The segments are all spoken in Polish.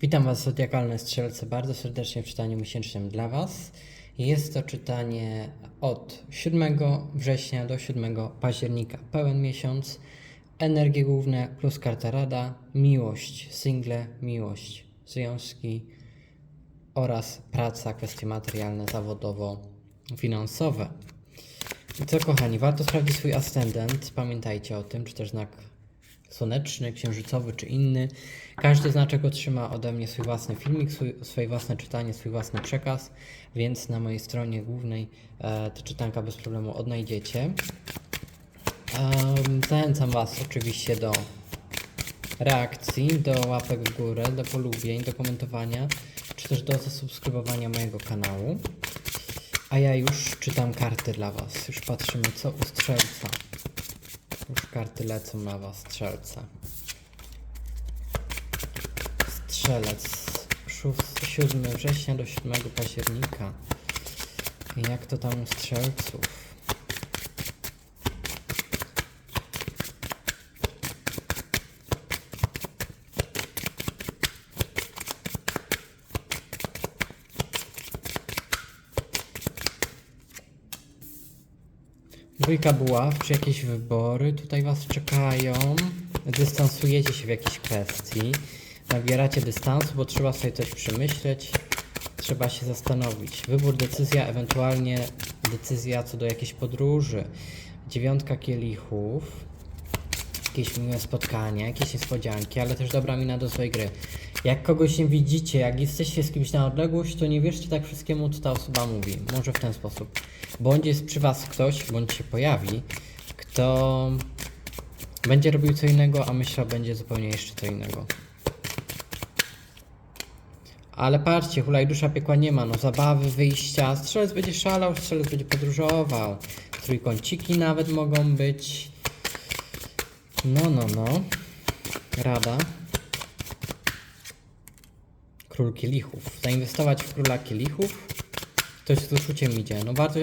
Witam Was, Zodiakalne Strzelce, bardzo serdecznie w czytaniu miesięcznym dla Was. Jest to czytanie od 7 września do 7 października. Pełen miesiąc, energie główne plus karta rada, miłość, single, miłość, związki oraz praca, kwestie materialne, zawodowo-finansowe. I co kochani, warto sprawdzić swój ascendent, pamiętajcie o tym, czy też znak słoneczny, księżycowy czy inny. Każdy znaczek otrzyma ode mnie swój własny filmik, swój, swoje własne czytanie, swój własny przekaz, więc na mojej stronie głównej e, te czytanka bez problemu odnajdziecie. Em, zachęcam Was oczywiście do reakcji, do łapek w górę, do polubień, do komentowania, czy też do zasubskrybowania mojego kanału. A ja już czytam karty dla Was. Już patrzymy, co u strzelca. Już lecą na Was, strzelce. Strzelec. 7 września do 7 października. Jak to tam u strzelców? Dwójka buław, czy jakieś wybory tutaj Was czekają? Dystansujecie się w jakiejś kwestii, nabieracie dystansu, bo trzeba sobie coś przemyśleć, trzeba się zastanowić. Wybór, decyzja, ewentualnie decyzja co do jakiejś podróży. Dziewiątka kielichów, jakieś miłe spotkania, jakieś niespodzianki, ale też dobra mina do swojej gry. Jak kogoś nie widzicie, jak jesteście z kimś na odległość, to nie wierzcie tak wszystkiemu, co ta osoba mówi. Może w ten sposób. Bądź jest przy was ktoś, bądź się pojawi, kto będzie robił co innego, a myślał będzie zupełnie jeszcze co innego. Ale patrzcie, hulaj dusza piekła nie ma, no zabawy, wyjścia, strzelec będzie szalał, strzelec będzie podróżował, trójkąciki nawet mogą być. No, no, no. Rada. Król kielichów. Zainwestować w króla kielichów. Ktoś z uszuciem idzie. No warto,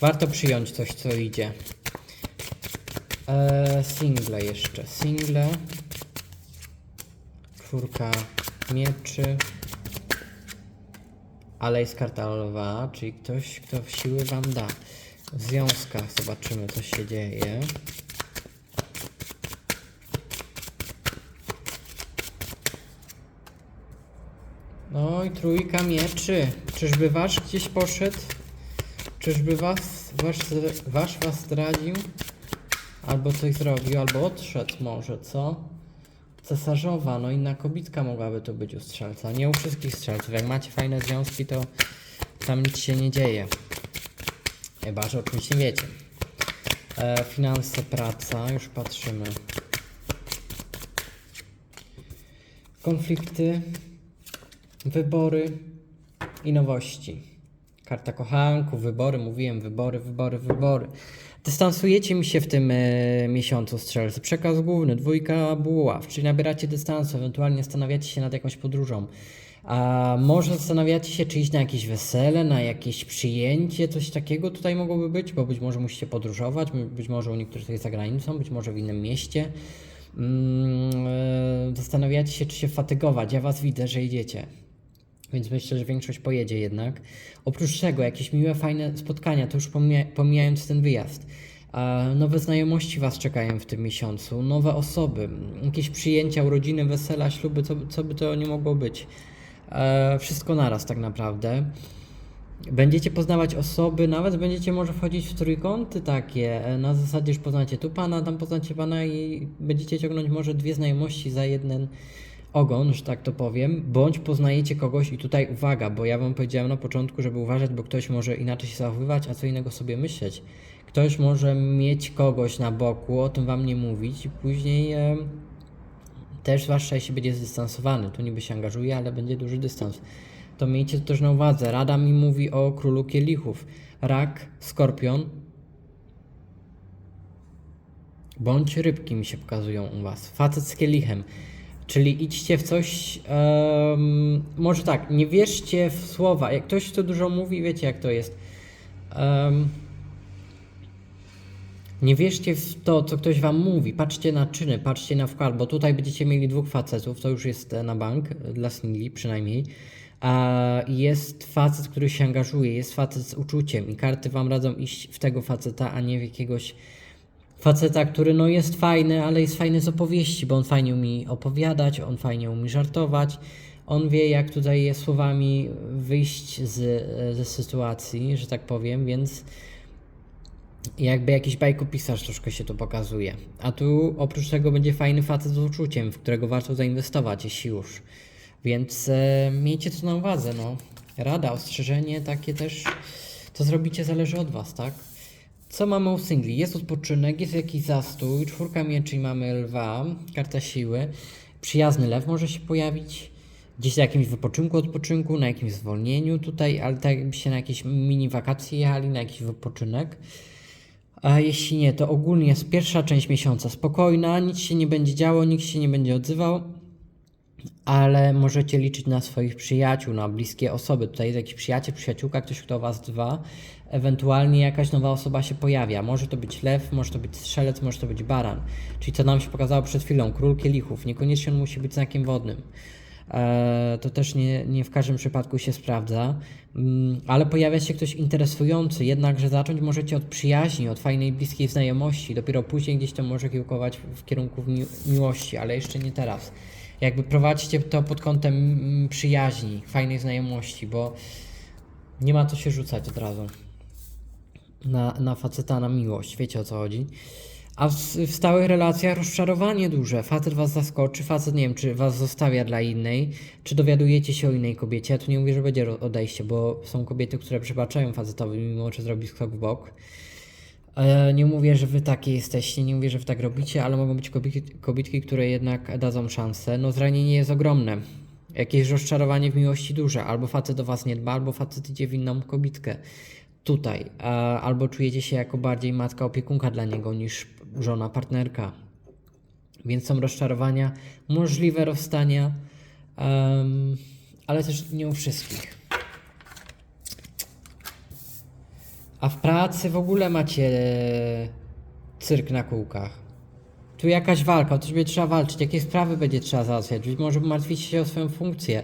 warto przyjąć coś, co idzie. Eee, single jeszcze. Single. Czwórka mieczy. Ale jest karta lwa, czyli ktoś, kto siły wam da. W związkach zobaczymy, co się dzieje. No i trójka mieczy. Czyżby wasz gdzieś poszedł? Czyżby was, wasz, wasz was zdradził? Albo coś zrobił, albo odszedł może, co? Cesarzowa, no inna kobitka mogłaby to być u strzelca. Nie u wszystkich strzelców. Jak macie fajne związki, to tam nic się nie dzieje. Chyba, że oczywiście wiecie. E, finanse, praca, już patrzymy. Konflikty, wybory i nowości. Karta kochanków, wybory, mówiłem, wybory, wybory, wybory. Dystansujecie mi się w tym e, miesiącu strzelcy. Przekaz główny, dwójka buław, czyli nabieracie dystansu, ewentualnie zastanawiacie się nad jakąś podróżą. A może zastanawiacie się, czy iść na jakieś wesele, na jakieś przyjęcie, coś takiego tutaj mogłoby być, bo być może musicie podróżować, być może u niektórych jest za granicą, być może w innym mieście. Mm, e, Zastanawiacie się, czy się fatygować. Ja was widzę, że idziecie. Więc myślę, że większość pojedzie jednak. Oprócz tego, jakieś miłe, fajne spotkania, to już pomija pomijając ten wyjazd. Nowe znajomości Was czekają w tym miesiącu, nowe osoby, jakieś przyjęcia, urodziny, wesela, śluby, co, co by to nie mogło być. E, Wszystko naraz tak naprawdę. Będziecie poznawać osoby, nawet będziecie może wchodzić w trójkąty takie, e, na zasadzie, że poznacie tu pana, tam poznacie pana i będziecie ciągnąć może dwie znajomości za jeden ogon, że tak to powiem, bądź poznajecie kogoś i tutaj uwaga, bo ja wam powiedziałem na początku, żeby uważać, bo ktoś może inaczej się zachowywać, a co innego sobie myśleć. Ktoś może mieć kogoś na boku, o tym wam nie mówić i później e, też wasz szczęście będzie zdystansowany. Tu niby się angażuje, ale będzie duży dystans. To miejcie to też na uwadze. Rada mi mówi o królu kielichów. Rak, skorpion, bądź rybki mi się pokazują u was. Facet z kielichem. Czyli idźcie w coś. em, może tak, nie wierzcie w słowa. Jak ktoś, kto dużo mówi, wiecie jak to jest. Em, Nie wierzcie w to, co ktoś wam mówi. Patrzcie na czyny, patrzcie na wkład, bo tutaj będziecie mieli dwóch facetów, to już jest e, na bank, e, dla singli przynajmniej. A jest facet, który się angażuje, jest facet z uczuciem i karty wam radzą iść w tego faceta, a nie w jakiegoś faceta, który no jest fajny, ale jest fajny z opowieści, bo on fajnie umie opowiadać, on fajnie umie żartować, on wie jak tutaj słowami wyjść z, ze sytuacji, że tak powiem, więc jakby jakiś bajkopisarz troszkę się tu pokazuje. A tu oprócz tego będzie fajny facet z uczuciem, w którego warto zainwestować, jeśli już. Więc e, miejcie to na uwadze, no. Rada, ostrzeżenie takie też, co zrobicie zależy od Was, tak? Co mamy u singli? Jest odpoczynek, jest jakiś zastój, czwórka mieczy mamy lwa, karta siły. Przyjazny lew może się pojawić, gdzieś na jakimś wypoczynku, odpoczynku, na jakimś zwolnieniu tutaj, ale tak jakbyście na jakieś mini wakacje jechali, na jakiś wypoczynek. A jeśli nie, to ogólnie jest pierwsza część miesiąca spokojna, nic się nie będzie działo, nikt się nie będzie odzywał, ale możecie liczyć na swoich przyjaciół, na bliskie osoby. Tutaj jest jakiś przyjaciel, przyjaciółka, ktoś, kto was dwa. Ewentualnie jakaś nowa osoba się pojawia. Może to być lew, może to być strzelec, może to być baran. Czyli co nam się pokazało przed chwilą, król kielichów. Niekoniecznie on musi być znakiem wodnym. Eee, to też nie, nie w każdym przypadku się sprawdza, Mm, ale pojawia się ktoś interesujący, jednakże zacząć możecie od przyjaźni, od fajnej, bliskiej znajomości, dopiero później gdzieś to może kiełkować w kierunku mi miłości, ale jeszcze nie teraz. Jakby prowadźcie to pod kątem mm, przyjaźni, fajnej znajomości, bo nie ma co się rzucać od razu na, na faceta, na miłość, wiecie o co chodzi. A w, w stałych relacjach rozczarowanie duże. Facet was zaskoczy, facet nie wiem, czy was zostawia dla innej, czy dowiadujecie się o innej kobiecie. Ja tu nie mówię, że będzie odejście, bo są kobiety, które przebaczają facetowi, mimo że zrobi skok w bok. E, Nie mówię, że wy takie jesteście, nie mówię, że wy tak robicie, ale mogą być kobietki, kobietki, które jednak dadzą szansę. No zranienie jest ogromne. Jakieś rozczarowanie w miłości duże. Albo facet do was nie dba, albo facet idzie w inną kobitkę. Tutaj. E, Albo czujecie się jako bardziej matka opiekunka dla niego niż żona, partnerka. Więc są rozczarowania, możliwe rozstania, em, ale też nie u wszystkich. A w pracy w ogóle macie cyrk na kółkach. Tu jakaś walka, o coś będzie trzeba walczyć, jakie sprawy będzie trzeba załatwiać. Być może martwicie się o swoją funkcję.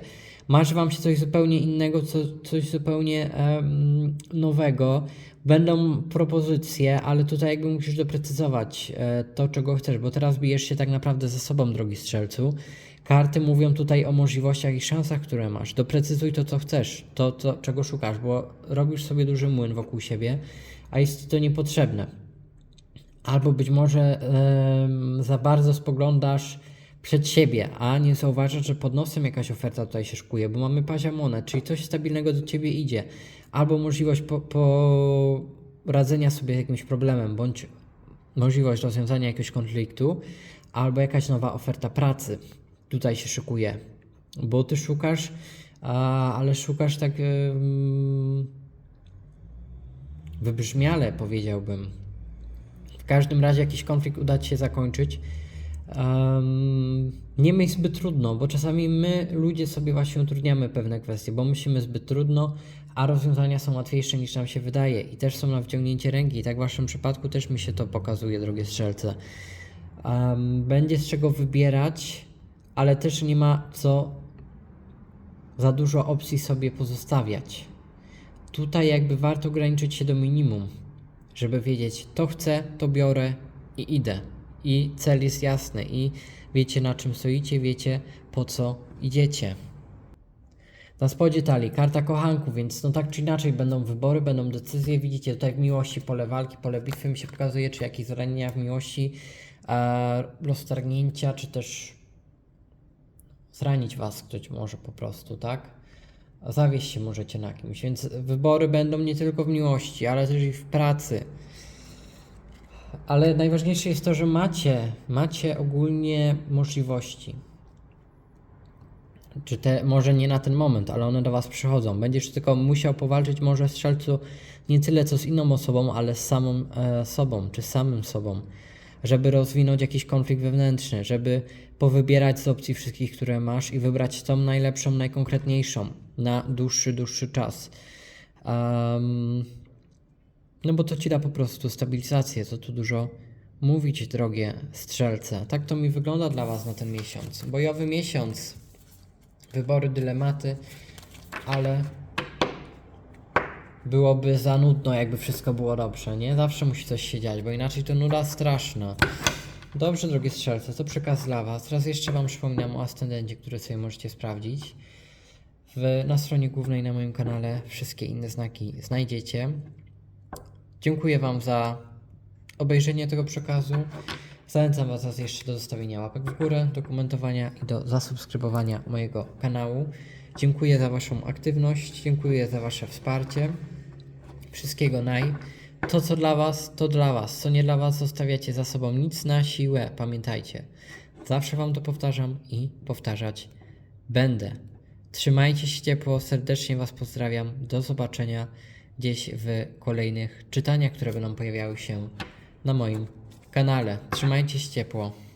Marzy wam się coś zupełnie innego, co, coś zupełnie em, nowego. Będą propozycje, ale tutaj jakby musisz doprecyzować e, to, czego chcesz, bo teraz bijesz się tak naprawdę ze sobą, drogi strzelcu. Karty mówią tutaj o możliwościach i szansach, które masz. Doprecyzuj to, co chcesz, to, to czego szukasz, bo robisz sobie duży młyn wokół siebie, a jest to niepotrzebne. Albo być może za bardzo spoglądasz przed siebie, a nie zauważasz, że pod nosem jakaś oferta tutaj się szkuje, bo mamy pazia monet, czyli coś stabilnego do ciebie idzie. Albo możliwość po, poradzenia sobie z jakimś problemem, bądź możliwość rozwiązania jakiegoś konfliktu, albo jakaś nowa oferta pracy tutaj się szykuje. Bo ty szukasz, a, ale szukasz tak em, wybrzmiale, powiedziałbym. W każdym razie jakiś konflikt uda Ci się zakończyć. Um, nie myśl zbyt trudno, bo czasami my, ludzie, sobie właśnie utrudniamy pewne kwestie, bo myślimy zbyt trudno, a rozwiązania są łatwiejsze niż nam się wydaje i też są na wyciągnięcie ręki. I tak w Waszym przypadku też mi się to pokazuje, drogie strzelce. Um, będzie z czego wybierać, ale też nie ma co za dużo opcji sobie pozostawiać. Tutaj jakby warto ograniczyć się do minimum, żeby wiedzieć, to chcę, to biorę i idę. I cel jest jasny, i wiecie na czym stoicie, wiecie po co idziecie. Na spodzie talii karta kochanków, więc no tak czy inaczej będą wybory, będą decyzje. Widzicie tutaj w miłości pole walki, pole bitwy mi się pokazuje, czy jakieś zranienia w miłości, e, roztargnięcia, czy też zranić was ktoś może po prostu, tak? Zawieść się możecie na kimś, więc wybory będą nie tylko w miłości, ale też i w pracy. Ale najważniejsze jest to, że macie, macie ogólnie możliwości. Czy te, może nie na ten moment, ale one do Was przychodzą. Będziesz tylko musiał powalczyć może strzelcu nie tyle co z inną osobą, ale z samą e, sobą, czy samym sobą, żeby rozwinąć jakiś konflikt wewnętrzny, żeby powybierać z opcji wszystkich, które masz i wybrać tą najlepszą, najkonkretniejszą na dłuższy, dłuższy czas. Um, No bo to ci da po prostu stabilizację, co tu dużo mówić, drogie strzelce. Tak to mi wygląda dla Was na ten miesiąc. Bojowy miesiąc, wybory, dylematy, ale byłoby za nudno, jakby wszystko było dobrze, nie? Zawsze musi coś się dziać, bo inaczej to nuda straszna. Dobrze, drogie strzelce, to przekaz dla Was. Raz jeszcze Wam przypominam o ascendencie, który sobie możecie sprawdzić. W, na stronie głównej na moim kanale wszystkie inne znaki znajdziecie. Dziękuję Wam za obejrzenie tego przekazu. Zachęcam Was jeszcze do zostawienia łapek w górę, do komentowania i do zasubskrybowania mojego kanału. Dziękuję za Waszą aktywność, dziękuję za Wasze wsparcie. Wszystkiego naj. To, co dla Was, to dla Was. Co nie dla Was, zostawiacie za sobą nic na siłę. Pamiętajcie. Zawsze Wam to powtarzam i powtarzać będę. Trzymajcie się ciepło, serdecznie Was pozdrawiam. Do zobaczenia gdzieś w kolejnych czytaniach, które będą pojawiały się na moim kanale. Trzymajcie się ciepło.